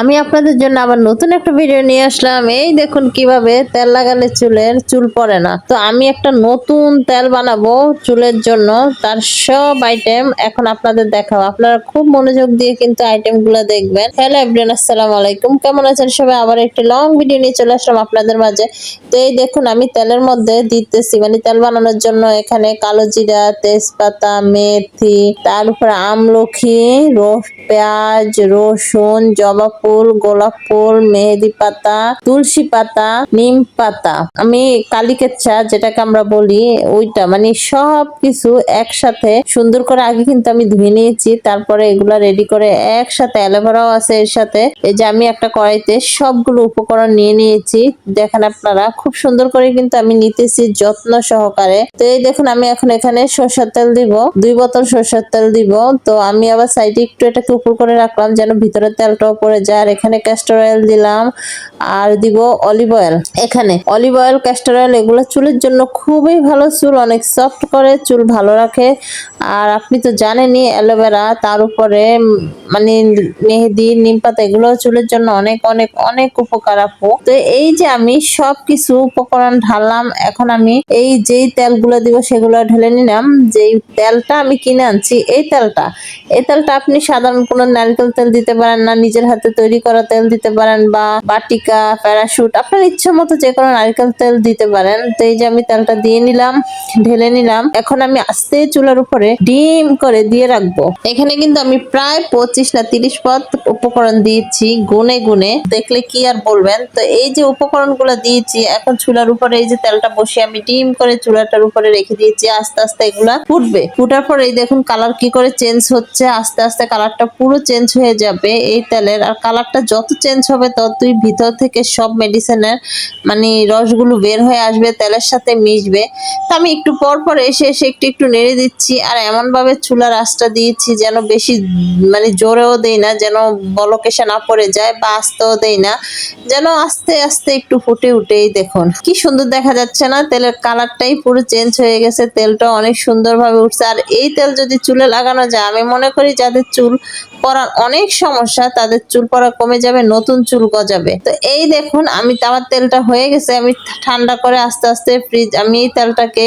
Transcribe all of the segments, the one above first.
আমি আপনাদের জন্য আবার নতুন একটা ভিডিও নিয়ে আসলাম। এই দেখুন কীভাবে তেল লাগালে চুলের চুল পড়ে না। তো আমি একটা নতুন তেল বানাবো চুলের জন্য। তার সব আইটেম এখন আপনাদের দেখাবো। আপনারা খুব মনোযোগ দিয়ে কিন্তু আইটেমগুলো দেখবেন। হ্যালো এভরিওয়ান আসসালামু আলাইকুম। কেমন আছেন সবাই? আবার একটি লং ভিডিও নিয়ে চলে আসলাম আপনাদের মাঝে। তো এই দেখুন আমি তেলের মধ্যে দিতেছি। মানে তেল বানানোর জন্য এখানে কালো জিরা, তেজপাতা, মেথি তার উপর আমলখি রস পেঁয়াজ, রসুন, জবা ফুল, গোলাপ ফুল, মেহেদি পাতা, তুলসী পাতা, নিম পাতা। আমি কালিকের চা যেটাকে আমরা বলি, ওইটা মানে সব কিছু একসাথে সুন্দর করে আগে কিন্তু আমি ধুয়ে নিয়েছি, তারপরে এগুলা রেডি করে একসাথে অ্যালোভেরাও আছে এর সাথে। এই যে আমি একটা কড়াইতে সবগুলো উপকরণ নিয়ে নিয়েছি, দেখেন আপনারা, খুব সুন্দর করে কিন্তু আমি নিতেছি যত্ন সহকারে। তো এই দেখুন, আমি এখন এখানে সরষের তেল দিব, দুই বোতল সরষের তেল দিব। তো আমি আবার সাইডে একটু এটাকে উপর করে রাখলাম যেন ভিতরে তেলটাও পড়ে যায়। আর এখানে ক্যাস্টর অয়েল দিলাম। আর দিব অলিভ অয়েল এখানে অলিভ অয়েল ক্যাস্টর অয়েল এগুলো চুলের জন্য খুবই ভালো চুল, অনেক সফট করে, চুল ভালো রাখে। আর আপনি তো জানেনই অ্যালোভেরা, তার উপরে মানে মেহেদি, নিম পাতা, এগুলো চুলের জন্য অনেক অনেক অনেক উপকার আপু। তো এই যে আমি সব কিছু উপকরণ ঢাললাম, এখন আমি এই যেই তেলগুলো দিব সেগুলো ঢেলে নিলাম। যেই তেলটা আমি কিনে আনছি, এই তেলটা। এই তেলটা আপনি সাধারণ কোনো নারকেল তেল দিতে পারেন না, নিজের হাতে তৈরি করা তেল দিতে পারেন বা বাটিকা, প্যারাশুট, আপনার ইচ্ছে মতো যে কোনো নারিকেল তেল দিতে পারেন। তো এই যে আমি তেলটা দিয়ে নিলাম, ঢেলে নিলাম। এখন আমি আস্তে চুলার উপরে ডিম করে দিয়ে রাখব। এখানে কিন্তু আমি প্রায় পঁচিশ না তিরিশ পদ উপকরণ দিয়েছি গুনে গুনে। দেখলে কি আর বলবেন? তো এই যে উপকরণগুলো দিয়েছি, এখন চুলার উপরে এই যে তেলটা বসিয়ে আমি ডিম করে চুলাটার উপরে রেখে দিয়েছি। আস্তে আস্তে এগুলা ফুটবে। ফুটার পর এই দেখুন, কালার কি করে চেঞ্জ হচ্ছে? আস্তে আস্তে কালারটা পুরো চেঞ্জ হয়ে যাবে এই তেলের। আর কালারটা যত চেঞ্জ হবে, ততই ভিতর থেকে সব মেডিসিনের মানে রসগুলো বের হয়ে আসবে, তেলের সাথে মিশবে। তো আমি একটু পর পর এসে এসে একটু একটু নেড়ে দিচ্ছি আর এমন ভাবে চুলার আঁচটা দিয়েছি যেন বেশি মানে জোরেও দেই না, যেন বলকেশে না পড়ে যায় বা আস্তেও দেই না, যেন আস্তে আস্তে একটু ফুটে উঠেই দেখুন। কি সুন্দর দেখা যাচ্ছে না, তেলের কালারটাই পুরো চেঞ্জ হয়ে গেছে তেলটা অনেক সুন্দরভাবে উঠছে। আর এই তেল যদি চুলে লাগানো যায়, আমি মনে করি যাদের চুল পরার অনেক সমস্যা, তাদের চুল পড়া কমে যাবে, নতুন চুল গজাবে। তো এই দেখুন, আমি আমার তেলটা হয়ে গেছে, আমি ঠান্ডা করে আস্তে আস্তে ফ্রিজ আমি এই তেলটাকে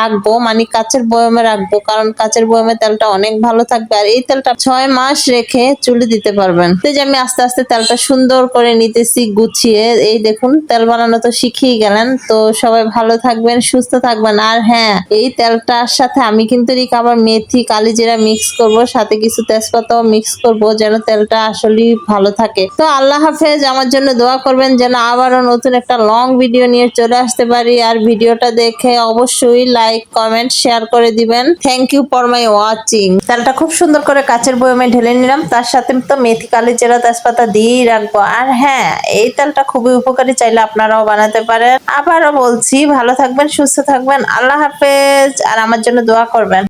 রাখব মানে কাচের বয়মে রাখব, কারণ কাচের বয়মে তেলটা অনেক ভালো থাকবে, আর এই তেলটা ছয় মাস রেখে চুলে দিতে পারবেন। তো যে আমি আস্তে আস্তে তেলটা সুন্দর করে নিতেছি, গুছিয়ে, এই দেখুন, তেল বানানো তো শিখিয়ে গেলেন, তো সবাই ভালো থাকবেন, সুস্থ থাকবেন, আর হ্যাঁ এই তেলটার সাথে আমি কিন্তু আবার মেথি, কালিজিরা মিক্স করব, সাথে কিছু তেজপাতাও মিক্স করব, যেন তেলটা আসলেই ভালো থাকে। তো আল্লাহ হাফেজ, আমার জন্য দোয়া করবেন যেন আবারও নতুন একটা লং ভিডিও নিয়ে চলে আসতে পারি। আর ভিডিওটা দেখে অবশ্যই লাইক কমেন্ট শেয়ার করে দিবেন। Thank you for my watching তেলটা খুব সুন্দর করে কাচের বয়মে ঢেলে নিলাম। তার সাথে তো মেথি কালিজিরা তেজপাতা দিয়েই রাখব। আর হ্যাঁ এই তেলটা খুবই উপকারী, চাইলে আপনারাও বানাতে পারেন। আবারও বলছি, ভালো থাকবেন, সুস্থ থাকবেন। আল্লাহ হাফেজ। আর আমার জন্য দোয়া করবেন।